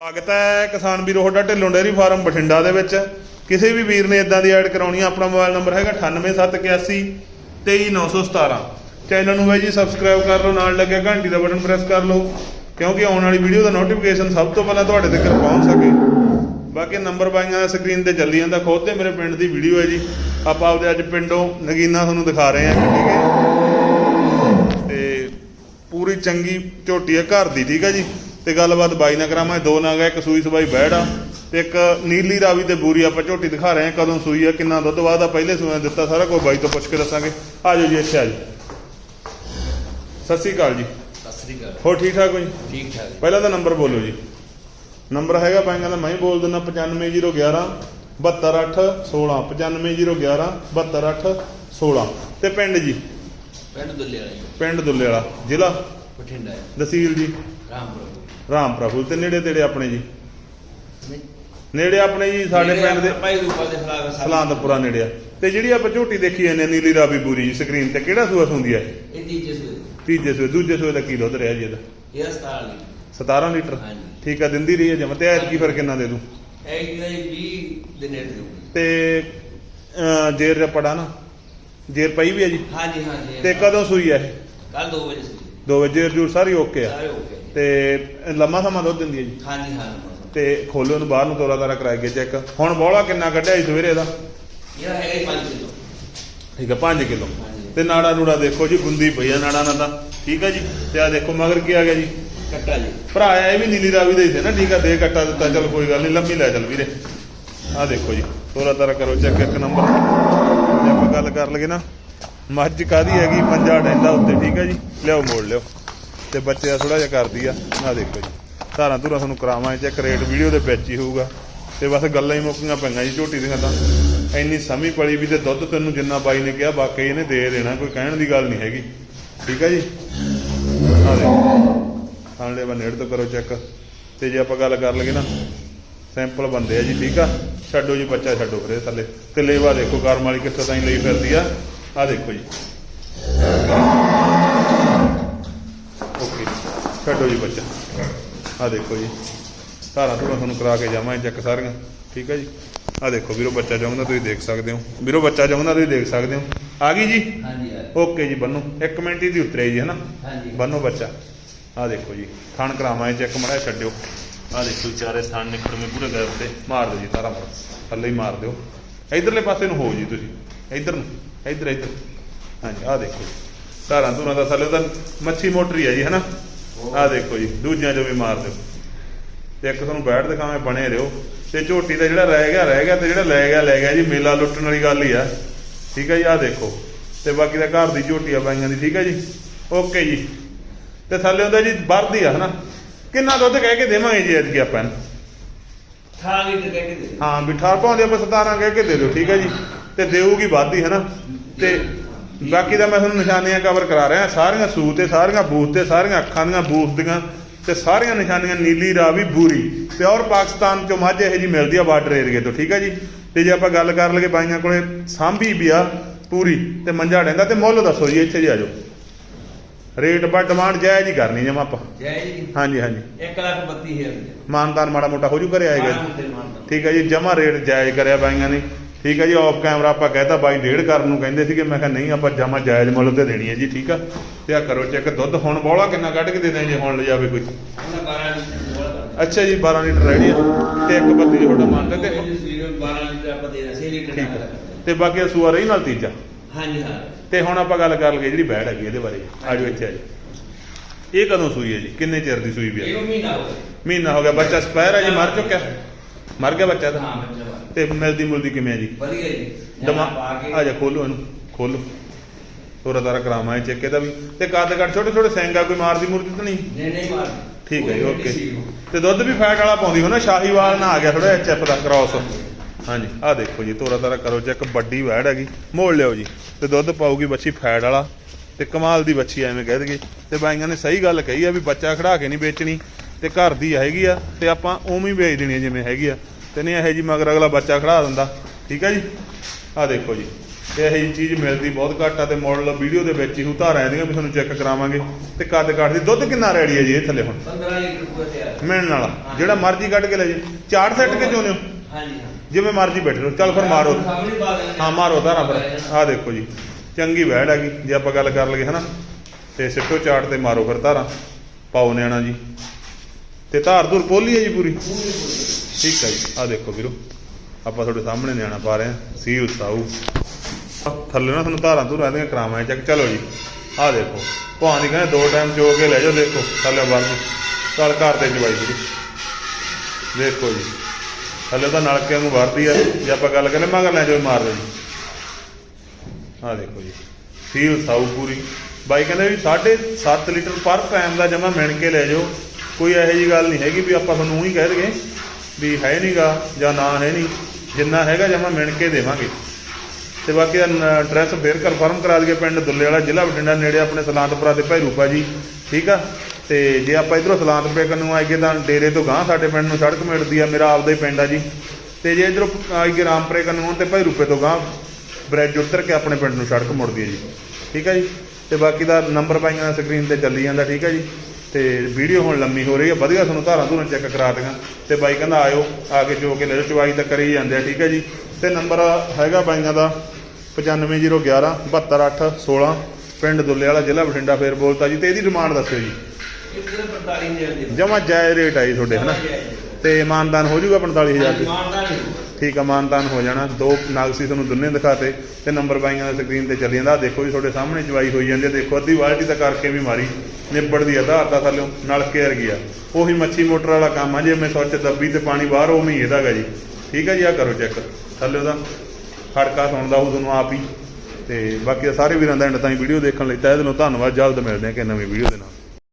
ਸਵਾਗਤ ਹੈ ਕਿਸਾਨ ਵੀਰੋ, ਤੁਹਾਡਾ ਢਿੱਲੋਂ ਡੇਅਰੀ ਫਾਰਮ ਬਠਿੰਡਾ ਦੇ ਵਿੱਚ। ਕਿਸੇ ਵੀ ਵੀਰ ਨੇ ਇਦਾਂ ਦੀ ਐਡ ਕਰਾਉਣੀ ਆ, ਆਪਣਾ ਮੋਬਾਈਲ ਨੰਬਰ ਹੈਗਾ 98781 23917 ਚੈਨਲ ਨੂੰ ਬਾਈ ਜੀ ਸਬਸਕ੍ਰਾਈਬ ਕਰ ਲਓ, ਨਾਲ ਲੱਗਿਆ ਘੰਟੀ ਦਾ ਬਟਨ ਪ੍ਰੈਸ ਕਰ ਲਓ, ਕਿਉਂਕਿ ਆਉਣ ਵਾਲੀ ਵੀਡੀਓ ਦਾ ਨੋਟੀਫਿਕੇਸ਼ਨ ਸਭ ਤੋਂ ਪਹਿਲਾਂ ਤੁਹਾਡੇ ਤੱਕ ਪਹੁੰਚ ਸਕੇ। ਬਾਕੀ ਨੰਬਰ ਬਾਈਆਂ ਦਾ ਸਕਰੀਨ ਤੇ ਚੱਲੀ ਜਾਂਦਾ, ਖੁਦ ਤੇ ਮੇਰੇ ਪਿੰਡ ਦੀ ਵੀਡੀਓ ਹੈ ਜੀ। ਆਪਾਂ ਆਪਦੇ ਅੱਜ ਪਿੰਡੋਂ ਨਗੀਨਾ ਤੁਹਾਨੂੰ ਦਿਖਾ ਰਹੇ ਹਾਂ, ਠੀਕ ਹੈ। ਤੇ ਪੂਰੀ ਚੰਗੀ ਝੋਟੀ ਹੈ, ਘਰ ਦੀ, ਠੀਕ ਹੈ ਜੀ। ਤੇ ਗੱਲਬਾਤ ਬਾਈ ਨਾਲ ਕਰਾਵਾਂ ਦੋ ਨਾਗਾ ਇੱਕ ਸੂਈ ਸਬਾਈ ਬੈੜ ਆ ਤੇ ਇੱਕ ਨੀਲੀ ਰਾਵੀ ਤੇ ਬੂਰੀ ਆਪਾਂ ਝੋਟੀ ਦਿਖਾ ਰਹੇ ਹਾਂ ਕਦੋਂ ਸੂਈ ਆ ਕਿੰਨਾ ਦੁੱਧ ਆ ਪਹਿਲੇ ਸੂਆਂ ਦਿੱਤਾ ਸਾਰਾ ਕੁਝ ਬਾਈ ਤੋਂ ਪੁੱਛ ਕੇ ਦੱਸਾਂਗੇ। ਆ ਜਾਓ ਜੀ ਇੱਥੇ ਆ ਜਾਓ। ਸਤਿ ਸ੍ਰੀ ਅਕਾਲ ਜੀ। ਸਤਿ ਸ੍ਰੀ ਅਕਾਲ। ਹੋਰ ਠੀਕ ਠਾਕ ਹੋ ਜੀ? ਠੀਕ ਠਾਕ ਪਹਿਲਾਂ ਤਾਂ ਨੰਬਰ ਬੋਲੋ ਜੀ। ਨੰਬਰ ਹੈਗਾ ਪਾਏਗਾ ਤਾਂ ਮੈਂ ਹੀ ਬੋਲ ਦਿੰਦਾ 95011 72816 95011 72816 ਤੇ ਪਿੰਡ ਜੀ? ਪਿੰਡ ਦੁੱਲੇ ਵਾਲਾ ਜੀ। ਪਿੰਡ ਦੁੱਲੇ ਵਾਲਾ ਜ਼ਿਲ੍ਹਾ? ਬਠਿੰਡਾ ਹੈ ਤਹਿਸੀਲ ਜੀ? ਰਾਮਪੁਰ। ਰਾਮਪੁਰਾ ਫੁੱਲ ਤੇ ਨੇੜੇ ਤੇੜੇ ਆਪਣੇ ਜੀ। ਨੇੜੇ ਆਪਣੇ ਜੀ ਸਾਡੇ ਪਿੰਡ ਦੇ। ਭਾਈ ਰੂਪਾ ਦੇ ਸਲਾਂਦਪੁਰਾ ਨੇੜੇ ਆ। ਤੇ ਜਿਹੜੀ ਆਪਾਂ ਝੋਟੀ ਦੇਖੀ ਜਾਂਦੇ ਨੀਲੀ ਰਾਵੀ ਬੂਰੀ ਜੀ ਸਕਰੀਨ ਤੇ ਕਿਹੜਾ ਸੂਆ ਹੁੰਦੀ ਹੈ ਇਹ ਤੀਜੇ ਸੂਏ ਤੀਜੇ ਸੂਏ ਦੂਜੇ ਸੂਏ ਦਾ ਕੀ ਦੁੱਧ ਰਿਹਾ ਜੀ ਇਹਦਾ? ਇਹ ਹਸਪਤਾਲ ਲਈ 17 ਲੀਟਰ? ਹਾਂਜੀ। ਠੀਕ ਆ ਦਿੰਦੀ ਰਹੀ ਹੈ ਜਮ। ਤੇ ਐਤ ਕੀ ਫਿਰ ਕਿੰਨਾ ਦੇ ਦੂੰ? ਇਹ ਜਿਹੜਾ 20 ਦੇ ਨੇੜੇ ਦੇਊਗੀ ਤੇ ਜੇਰ ਪੜਾ ਨਾ। ਜੇਰ ਪਈ ਵੀ ਹੈ ਜੀ? ਹਾਂਜੀ ਹਾਂਜੀ। ਤੇ ਕਦੋਂ ਸੂਈ ਹੈ ਇਹ? ਕੱਲ 2 ਵਜੇ ਸੂਈ। ਦੋ ਵਜੇ ਜੇਰ ਜੂਰ ਸਾਰੀ ਓਕੇ ਆ। ਸਾਰੇ ਗਏ ਤੇ ਲੰਮਾ ਸਮਾਂ ਦੁੱਧ ਦਿੰਦੀ ਹੈ ਜੀ। ਹਾਂਜੀ ਹਾਂ ਤੇ ਖੋਲੋ ਨੂੰ ਬਾਹਰ ਨੂੰ ਤੋਰਾ ਤਾਰਾ ਕਰਾਈ ਗਿਆ ਚੈੱਕ। ਹੁਣ ਬੋਲਾ ਕਿੰਨਾ ਕੱਢਿਆ ਸੀ ਸਵੇਰੇ ਇਹਦਾ ਇਹ ਹੈਗਾ 5 ਕਿਲੋ। ਠੀਕ ਹੈ 5 ਕਿਲੋ। ਤੇ ਨਾੜਾ ਨੂੜਾ ਦੇਖੋ ਜੀ ਗੁੰਦੀ ਪਈ ਆ ਨਾੜਾ ਨਾਲ ਤਾਂ। ਠੀਕ ਹੈ ਜੀ? ਤੇ ਆ ਦੇਖੋ ਮਗਰ ਕੀ ਆ ਗਿਆ ਜੀ? ਕੱਟਾ ਜੀ। ਭਰਾ ਇਹ ਵੀ ਨੀਲੀ ਰਾਵੀ ਦਾ ਹੀ ਸੀ ਨਾ ਠੀਕ ਆ ਦੇ ਕੱਟਾ ਦਿੱਤਾ। ਚਲ ਕੋਈ ਗੱਲ ਨਹੀਂ ਲੰਮੀ ਲੈ ਚੱਲ ਵੀਰੇ। ਆ ਦੇਖੋ ਜੀ ਤੋਰਾ ਤਾਰਾ ਕਰੋ ਚੈੱਕ ਇੱਕ ਨੰਬਰ। ਜੇ ਆਪਾਂ ਗੱਲ ਕਰ ਲਗੇ ਨਾ ਮੱਝ ਕਾਦੀ ਹੈਗੀ ਪੰਜਾ ਡੈਂਦਾ ਉੱਤੇ ਠੀਕ ਹੈ ਜੀ? ਲਿਆਓ ਮੋੜ ਲਿਓ ਤੇ ਬੱਚੇ ਦਾ ਥੋੜਾ ਜਿਹਾ ਕਰਦੀ ਆ। ਆ ਦੇਖੋ ਜੀ। ਧਾਰਾਂ ਧੁਰਾਂ ਤੁਹਾਨੂੰ ਕਰਾਵਾਂ ਚੈੱਕ ਰੇਟ ਵੀਡੀਓ ਦੇ ਵਿੱਚ ਹੀ ਹੋਊਗਾ। ਤੇ ਬਸ ਗੱਲਾਂ ਹੀ ਮੁੱਕੀਆਂ ਪਈਆਂ ਜੀ ਝੋਟੀ ਦੀਆਂ ਤਾਂ। ਇੰਨੀ ਸਮੀ ਪਲੀ ਵੀ ਤੇ ਦੁੱਧ ਤੈਨੂੰ ਜਿੰਨਾ ਬਾਈ ਨੇ ਕਿਹਾ ਵਾਕਈ ਇਹਨੇ ਦੇ ਦੇਣਾ, ਕੋਈ ਕਹਿਣ ਦੀ ਗੱਲ ਨਹੀਂ ਹੈਗੀ। ਠੀਕ ਹੈ ਜੀ? ਆ ਦੇਖੋ। ਖਾਣਲੇ ਬਾ ਨੇੜ ਤੋਂ ਕਰੋ ਚੈੱਕ ਤੇ ਜੇ ਆਪਾਂ ਗੱਲ ਕਰ ਲਗੇ ਨਾ ਸੈਂਪਲ ਬੰਦੇ ਆ ਜੀ, ਠੀਕ ਆ? ਛੱਡੋ ਜੀ ਬੱਚਾ ਛੱਡੋ ਫਿਰ ਥੱਲੇ। ਤੇ ਲੇਵਾ ਦੇਖੋ ਕਰਮ ਵਾਲੀ ਕਿੱਥੋਂ ਤਾਈਂ ਲਈ ਫਿਰਦੀ ਆ। ਆ ਦੇਖੋ ਜੀ। ਛੱਡੋ ਜੀ ਬੱਚਾ। ਆ ਦੇਖੋ ਜੀ। ਧਾਰਾਂ ਧੂਰਾਂ ਤੁਹਾਨੂੰ ਕਰਾ ਕੇ ਜਾਵਾਂਗੇ ਚੈੱਕ ਸਾਰੀਆਂ। ਠੀਕ ਹੈ ਜੀ। ਆ ਦੇਖੋ ਵੀਰੋ ਬੱਚਾ ਚਾਹੁੰਦਾ ਤੁਸੀਂ ਦੇਖ ਸਕਦੇ ਹੋ। ਵੀਰੋ ਬੱਚਾ ਚਾਹੁੰਦਾ ਤੁਸੀਂ ਦੇਖ ਸਕਦੇ ਹੋ। ਆ ਗਈ ਜੀ? ਹਾਂਜੀ ਓਕੇ ਜੀ ਬੰਨੋ। ਇੱਕ ਮਿੰਟ ਹੀ ਦੀ ਉਤਰਿਆ ਜੀ ਹਨਾ? ਹਾਂਜੀ। ਬੰਨੋ ਬੱਚਾ। ਆ ਦੇਖੋ ਜੀ। ਥਣ ਕਰਾਵਾਂ ਚੈੱਕ ਮੜਾ ਛੱਡਿਓ। ਆ ਦੇਖੋ ਚਾਰੇ ਥਣ ਨਿਕਲਵੇਂ ਪੂਰੇ ਗੈਰ ਤੇ ਮਾਰ ਦਿਓ ਜੀ ਸਾਰਾ ਥੱਲੇ ਹੀ ਮਾਰ ਦਿਓ। ਇਧਰਲੇ ਪਾਸੇ ਨੂੰ ਹੋ ਜੀ ਤੁਸੀਂ। ਇਧਰ ਨੂੰ। ਇਧਰ ਇਧਰ। ਹਾਂਜੀ ਆ ਦੇਖੋ ਧਾਰਾਂ ਧੂਰਾਂ ਦਾ ਥੱਲੇ ਤਾਂ ਮੱਛੀ ਮੋਟਰੀ ਹੈ ਜੀ ਹਨਾ? ਆ ਦੇਖੋ ਜੀ ਦੂਜਿਆਂ ਚੋਂ ਵੀ ਮਾਰ ਦਿਓ। ਤੇ ਇੱਕ ਤੁਹਾਨੂੰ ਬੈਠ ਦਿਖਾਵੇਂ ਬਣੇ ਰਹੋ। ਤੇ ਝੋਟੀ ਦਾ ਜਿਹੜਾ ਰਹਿ ਗਿਆ ਰਹਿ ਗਿਆ ਤੇ ਜਿਹੜਾ ਲੈ ਗਿਆ ਲੈ ਗਿਆ ਜੀ ਮੇਲਾ ਲੁੱਟਣ ਵਾਲੀ ਗੱਲ ਹੀ ਆ। ਠੀਕ ਹੈ ਜੀ ਆ ਦੇਖੋ। ਤੇ ਬਾਕੀ ਦਾ ਘਰ ਦੀ ਝੋਟੀ ਆ ਬਾਈਆਂ ਦੀ ਠੀਕ ਹੈ ਜੀ? ਓਕੇ ਜੀ। ਤੇ ਥੱਲੇ ਹੁੰਦਾ ਜੀ ਵਰਦੀ ਆ ਹਨਾ? ਕਿੰਨਾ ਦੁੱਧ ਕਹਿ ਕੇ ਦੇਵਾਂਗੇ ਜੀ ਅੱਜ ਆਪਾਂ ਇਹਨੂੰ? ਥਾਂ ਵੀ ਤੇ ਕਹਿ ਕੇ ਦੇ ਹਾਂ ਬਿਠਾ ਪਾਉਂਦੇ ਆਪਾਂ 17 ਕਹਿ ਕੇ ਦੇ ਦਿਓ ਠੀਕ ਹੈ ਜੀ? ਤੇ ਦੇਊਗੀ ਵਾਧੀ ਹਨਾ? ਤੇ ਬਾਕੀ ਦਾ ਮੈਂ ਤੁਹਾਨੂੰ ਨਿਸ਼ਾਨੀਆਂ ਕਵਰ ਕਰਾ ਰਿਹਾ ਸਾਰੀਆਂ ਸੂਤ ਤੇ ਸਾਰੀਆਂ ਬੂਥ ਤੇ ਸਾਰੀਆਂ ਅੱਖਾਂ ਦੀਆਂ ਬੂਥ ਦੀਆਂ ਤੇ ਸਾਰੀਆਂ ਨਿਸ਼ਾਨੀਆਂ ਨੀਲੀ ਰਾਵੀ ਬੂਰੀ ਪਿਓਰ ਪਾਕਿਸਤਾਨ ਚੋਂ ਮੱਝ ਇਹ ਜੀ ਮਿਲਦੀ ਆ ਬਾਰਡਰ ਏਰੀਏ ਤੋਂ ਠੀਕ ਹੈ ਜੀ? ਤੇ ਜੇ ਆਪਾਂ ਗੱਲ ਕਰ ਲਈਏ ਬਾਈਆਂ ਕੋਲੇ ਸਾਂਭੀ ਵੀ ਆ ਪੂਰੀ ਤੇ ਮੰਜਾ ਡੈਂਦਾ ਤੇ ਮੁੱਲ ਦੱਸੋ ਜੀ ਇੱਥੇ ਜੀ ਆ ਜਾਓ। ਰੇਟ ਬਾ ਡਿਮਾਂਡ ਜਾਇਜ਼ ਹੀ ਕਰਨੀ ਜਮਾ ਆਪਾਂ। ਜੈ ਜੀ ਹਾਂਜੀ ਹਾਂਜੀ। 1 ਲੱਖ 32 ਹਜ਼ਾਰ ਦੇ ਮਾਨਦਾਨ ਮਾੜਾ ਮੋਟਾ ਹੋ ਜੂ ਘਰੇ ਆਏਗਾ। ਠੀਕ ਹੈ ਜੀ ਜਮਾ ਰੇਟ ਜਾਇਜ਼ ਕਰਿਆ ਬਾਈਆਂ ਨੇ। ਠੀਕ ਹੈ ਜੀ ਆਫ ਕੈਮਰਾ ਆਪਾਂ ਕਹਿਤਾ ਬਾਈ ਡੇਢ ਕਰਨ ਨੂੰ ਕਹਿੰਦੇ ਸੀਗੇ ਮੈਂ ਕਿਹਾ ਨਹੀਂ ਆਪਾਂ ਜਮਾ ਜਾਇਜ਼ ਮੁੱਲ ਤੇ ਦੇਣੀ ਹੈ ਜੀ ਠੀਕ ਆ। ਤੇ ਆ ਕਰੋ ਚੈੱਕ ਦੁੱਧ ਹੁਣ ਬੋਲਾ ਕਿੰਨਾ ਕੱਢ ਕੇ ਦੇ ਦੇ ਜੇ ਹੁਣ ਲਿਜਾਵੇ ਕੋਈ। ਉਹਨਾਂ 12 ਲੀਟਰ ਬੋਲ ਕਰ। ਅੱਛਾ ਜੀ 12 ਲੀਟਰ ਰੈਡੀ ਆ। ਤੇ ਇੱਕ ਬੱਤੀ ਤੁਹਾਡਾ ਮੰਨਦੇ ਤੇ 12 ਲੀਟਰ ਆਪਾਂ ਦੇਣਾ 6 ਲੀਟਰ ਠੀਕ ਨਾਲ। ਹੈ ਤੇ ਬਾਕੀ ਸੂਆ ਰਹੀ ਨਾਲ ਤੀਜਾ? ਹਾਂਜੀ ਹਾਂ। ਤੇ ਹੁਣ ਆਪਾਂ ਗੱਲ ਕਰ ਲਈਏ ਜਿਹੜੀ ਬੈੜ ਹੈਗੀ ਇਹਦੇ ਬਾਰੇ। ਆਜੋ ਇੱਥੇ ਆਜੋ ਇਹ ਕਦੋਂ ਸੂਈ ਹੈ ਜੀ? ਕਿੰਨੇ ਚਿਰ ਦੀ ਸੂਈ ਵੀ ਇਹ ਹੈ ਮਹੀਨਾ ਹੋ ਗਿਆ। ਮਹੀਨਾ ਹੋ ਗਿਆ ਬੱਚਾ ਸਪੈਰ ਹੈ ਜੀ ਮਰ ਚੁੱਕਿਆ। ਮਰ ਗਿਆ ਬੱਚਾ ਤਾਂ? ਹਾਂ ਬੱਚਾ। ਤੇ ਮਿਲਦੀ ਮੁਲਦੀ ਕਿਵੇਂ ਹੈ ਜੀ? ਵਧੀਆ ਜੀ। ਆ ਜਾ ਖੋਲੋ ਇਹਨੂੰ। ਖੋਲੋ ਤੋਰਾ ਤਾਰਾ ਕਰਾਵਾਂ ਇਹ ਚੈੱਕ ਇਹਦਾ ਵੀ। ਤੇ ਕੱਦ ਕੱਟ ਛੋਟੇ ਛੋਟੇ ਸੈਂਗਾ ਕੋਈ ਮਾਰਦੀ ਮੁਰਦੀ ਤਾਂ ਨਹੀਂ? ਨਹੀਂ ਨਹੀਂ ਮਾਰ ਠੀਕ ਹੈ ਜੀ ਓਕੇ। ਤੇ ਦੁੱਧ ਵੀ ਫੈਟ ਵਾਲਾ ਪਾਉਂਦੀ ਹੋ ਨਾ ਸ਼ਾਹੀਵਾਲ ਨਾ ਆ ਗਿਆ ਥੋੜਾ ਜਿਹਾ ਚੈਪ ਦਾ ਕ੍ਰਾਸ ਹਾਂਜੀ ਆ ਦੇਖੋ ਜੀ ਤੋਰਾ ਤਾਰਾ ਕਰੋ ਚੈੱਕ ਵੱਡੀ ਵੈੜ ਹੈਗੀ ਮੋੜ ਲਿਓ ਜੀ। ਤੇ ਦੁੱਧ ਪਾਊਗੀ ਬੱਚੀ ਫੈਟ ਵਾਲਾ। ਤੇ ਕਮਾਲ ਦੀ ਬੱਚੀ ਐਵੇਂ ਕਹਿ ਦਈਏ। ਤੇ ਬਾਈਆਂ ਨੇ ਸਹੀ ਗੱਲ ਕਹੀ ਆ ਵੀ ਬੱਚਾ ਖੜਾ ਕੇ ਨਹੀਂ ਵੇਚਣੀ। ਤੇ ਘਰ ਦੀ ਹੈਗੀ ਆ ਤੇ ਆਪਾਂ ਉਵੇਂ ਹੀ ਵੇਚ ਦੇਣੀ ਆ ਜਿਵੇਂ ਹੈਗੀ ਆ। ਤੇ ਨਹੀਂ ਇਹੋ ਜੀ ਮਗਰ ਅਗਲਾ ਬੱਚਾ ਖੜਾ ਦਿੰਦਾ। ਠੀਕ ਹੈ ਜੀ? ਆ ਦੇਖੋ ਜੀ। ਤੇ ਇਹ ਜਿਹੀ ਚੀਜ਼ ਮਿਲਦੀ ਬਹੁਤ ਘੱਟ ਆ ਤੇ ਮਾਡਲ ਵੀਡੀਓ ਦੇ ਵਿੱਚ ਹੀ ਉਤਾਰਾਂ ਇਹਦੀਆਂ ਵੀ ਤੁਹਾਨੂੰ ਚੈੱਕ ਕਰਾਵਾਂਗੇ। ਤੇ ਕੱਦ ਕੱਟ ਦੀ ਦੁੱਧ ਕਿੰਨਾ ਰੈਡੀ ਹੈ ਜੀ ਇਹ ਥੱਲੇ ਹੁਣ? 15 ਲੀਟਰ ਪੂਰਾ ਤਿਆਰ ਮਿਲਣ ਵਾਲਾ। ਜਿਹੜਾ ਮਰਜ਼ੀ ਕੱਢ ਕੇ ਲੈ ਜੀ ਚਾਰ ਸੈੱਟ ਕੇ ਚਾਹੁੰਦੇ ਹੋ ਹਾਂਜੀ ਹਾਂ ਜਿਵੇਂ ਮਰਜ਼ੀ ਬੈਠੇ ਰਹੋ। ਚੱਲ ਫਿਰ ਮਾਰੋ। ਹਾਂ ਮਾਰੋ ਧਾਰਾਂ ਫਿਰ। ਆਹ ਦੇਖੋ ਜੀ। ਚੰਗੀ ਵਹਿੜ ਹੈਗੀ ਜੇ ਆਪਾਂ ਗੱਲ ਕਰ ਲਈਏ ਹਨਾ? ਤੇ ਸਿੱਟੋ ਚਾਟ ਤੇ ਮਾਰੋ ਫਿਰ ਧਾਰਾਂ। ਪਾਓ ਨਿਆਣਾ ਜੀ। ਤੇ ਧਾਰ ਧੁਰ ਪੋਲੀ ਹੈ ਜੀ ਪੂਰੀ। ਠੀਕ ਹੈ ਜੀ, ਆਹ ਦੇਖੋ ਵੀਰੋ, ਆਪਾਂ ਤੁਹਾਡੇ ਸਾਹਮਣੇ ਨਿਆਣਾ ਪਾ ਰਹੇ ਹਾਂ ਸੀ ਉਸਾਊ ਥੱਲੇ ਨਾ ਤੁਹਾਨੂੰ ਧਾਰਾਂ ਧੁਰਾਂ ਇਹਦੀਆਂ ਕਰਾਵਾਂ ਚੈੱਕ, ਚਲੋ ਜੀ। ਆਹ ਦੇਖੋ ਭਾਂ ਦੀ ਕਹਿੰਦੇ ਦੋ ਟਾਈਮ ਚੋ ਕੇ ਲੈ ਜਾਓ, ਦੇਖੋ, ਥੱਲੇ ਵਰ ਚੱਲ ਘਰ ਦੇ ਜਵਾਈ ਜੀ ਦੇਖੋ ਜੀ, ਥੱਲੇ ਤਾਂ ਨਲਕਿਆਂ ਨੂੰ ਵਰਦੀ ਆ, ਜੇ ਆਪਾਂ ਗੱਲ ਕਰੀਏ ਮਗਰ ਲੈ ਜਾਓ ਮਾਰ ਦੇ ਜੀ। ਆਹ ਦੇਖੋ ਜੀ ਫੀਲ ਸਾਊ ਪੂਰੀ। ਬਾਈ ਕਹਿੰਦੇ ਵੀ 7.5 ਲੀਟਰ ਪਰ ਟਾਈਮ ਦਾ ਜਮਾ ਮਿਣ ਕੇ ਲੈ ਜਾਓ। ਕੋਈ ਇਹੋ ਜੀ ਗੱਲ ਨਹੀਂ ਹੈਗੀ ਵੀ ਆਪਾਂ ਤੁਹਾਨੂੰ ਉਹੀ ਕਹਿ ਦਗੇ ਵੀ ਹੈ ਨਹੀਂਗਾ ਜਾਂ ਨਾ ਹੈ ਨਹੀਂ ਜਿੰਨਾ ਹੈਗਾ ਜਮਾ ਮਿਣ ਕੇ ਦੇਵਾਂਗੇ। ਤੇ ਬਾਕੀ ਦਾ ਐਡਰੈਸ ਫੇਰ ਕਨਫਰਮ ਕਰਾ ਦਈਏ ਪਿੰਡ ਦੁੱਲੇ ਵਾਲਾ ਜ਼ਿਲ੍ਹਾ ਬਠਿੰਡਾ ਨੇੜੇ ਆਪਣੇ ਸਲਾਂਤਪੁਰਾ ਦੇ ਭਾਈ ਰੂਪਾ ਜੀ, ਠੀਕ ਆ? ਤੇ ਜੇ ਆਪਾਂ ਇਧਰੋਂ ਸਲਾਂਤਪੁਰੇ ਕੰਨੂ ਆਈਏ ਤਾਂ ਡੇਰੇ ਤੋਂ ਗਾਂ ਸਾਡੇ ਪਿੰਡ ਨੂੰ ਸੜਕ ਮਿਲਦੀ ਆ, ਮੇਰਾ ਆਪਦਾ ਹੀ ਪਿੰਡ ਆ ਜੀ। ਤੇ ਜੇ ਇਧਰੋਂ ਆਈਏ ਰਾਮਪੁਰੇ ਨੂੰ ਆਉਣ ਤੇ ਭਾਈ ਰੂਪੇ ਤੋਂ ਗਾਂ ਬ੍ਰਿਜ ਉਤਰ ਕੇ ਆਪਣੇ ਪਿੰਡ ਨੂੰ ਸੜਕ ਮੁੜਦੀ ਹੈ ਜੀ। ਠੀਕ ਹੈ ਜੀ? ਤੇ ਬਾਕੀ ਦਾ ਨੰਬਰ ਪਾਈਆਂ ਸਕਰੀਨ ਤੇ ਚੱਲੀ ਜਾਂਦਾ, ਠੀਕ ਹੈ ਜੀ? ਤੇ ਵੀਡੀਓ ਹੁਣ ਲੰਮੀ ਹੋ ਰਹੀ ਹੈ ਵਧੀਆ ਤੁਹਾਨੂੰ ਧਾਰਾਂ ਧੂਰਾਂ ਚੈੱਕ ਕਰਾ ਦਿਆਂ ਤੇ ਬਾਈ ਕਹਿੰਦਾ ਆਇਓ, ਆ ਕੇ ਜੋ ਕੇ ਲੈ ਜਾਓ ਚਵਾਈ ਤਾਂ ਕਰੀ ਜਾਂਦੇ ਆ, ਠੀਕ ਹੈ ਜੀ। ਤੇ ਨੰਬਰ ਹੈਗਾ ਬਾਈਆਂ ਦਾ 95011 72816 ਪਿੰਡ ਦੁੱਲੇ ਵਾਲਾ ਜ਼ਿਲ੍ਹਾ ਬਠਿੰਡਾ, ਫੇਰ ਬੋਲਤਾ ਜੀ। ਤੇ ਇਹਦੀ ਡਿਮਾਂਡ ਦੱਸਿਓ ਜੀ। ਇੱਕ ਦਿਨ 45000 ਦੇ ਜਮਾ ਜਾਇਜ਼ ਰੇਟ ਆਈ ਤੁਹਾਡੇ, ਹਨਾ? ਤੇ ਮਾਨਦਾਨ ਹੋ ਜਾਊਗਾ 45000 ਤੇ ਠੀਕ ਆ ਮਾਨਤਾਨ ਹੋ ਜਾਣਾ। ਦੋ ਨਾਗਸੀ ਤੁਹਾਨੂੰ ਦੁੰਨੇ ਦਿਖਾਤੇ। ਤੇ ਨੰਬਰ ਬਾਈਆਂ ਦਾ ਸਕਰੀਨ ਤੇ ਚੱਲੀ ਜਾਂਦਾ। ਦੇਖੋ ਜੀ, ਤੁਹਾਡੇ ਸਾਹਮਣੇ ਚਵਾਈ ਹੋਈ ਜਾਂਦੀ ਹੈ ਦੇਖੋ, ਅੱਧੀ ਬਾਲਟੀ ਤਾਂ ਕਰਕੇ ਵੀ ਮਾਰੀ। ਨਿਬੜਦੀ ਆ ਆਧਾਰ ਦਾ ਥੱਲੇ ਨਲਕੇ ਵਰਗੀ ਆ। ਉਹੀ ਮੱਛੀ ਮੋਟਰ ਵਾਲਾ ਕੰਮ ਆ ਜੇ ਮੈਂ ਸੋਚ ਦੱਬੀ ਤੇ ਪਾਣੀ ਬਾਹਰ ਉਵੇਂ ਹੀ ਇਹਦਾ ਜੀ। ਠੀਕ ਆ ਜੀ ਆ ਕਰੋ ਚੈੱਕ ਥੱਲੇ ਉਹਦਾ ਖੜਕਾ ਸੁਣਦਾ ਉਹ ਤੁਹਾਨੂੰ ਆਪ ਹੀ। ਤੇ ਬਾਕੀ ਤਾਂ ਸਾਰੇ ਵੀਰਾਂ ਦਾ ਐਂਡ ਤਾਈਂ ਵੀਡੀਓ ਦੇਖਣ ਲਈ ਤਹਿ ਦਿਲੋਂ ਧੰਨਵਾਦ। ਜਲਦ ਮਿਲਦੇ ਹਾਂ ਕਿ ਨਵੀਂ ਵੀਡੀਓ ਦੇ ਨਾਲ।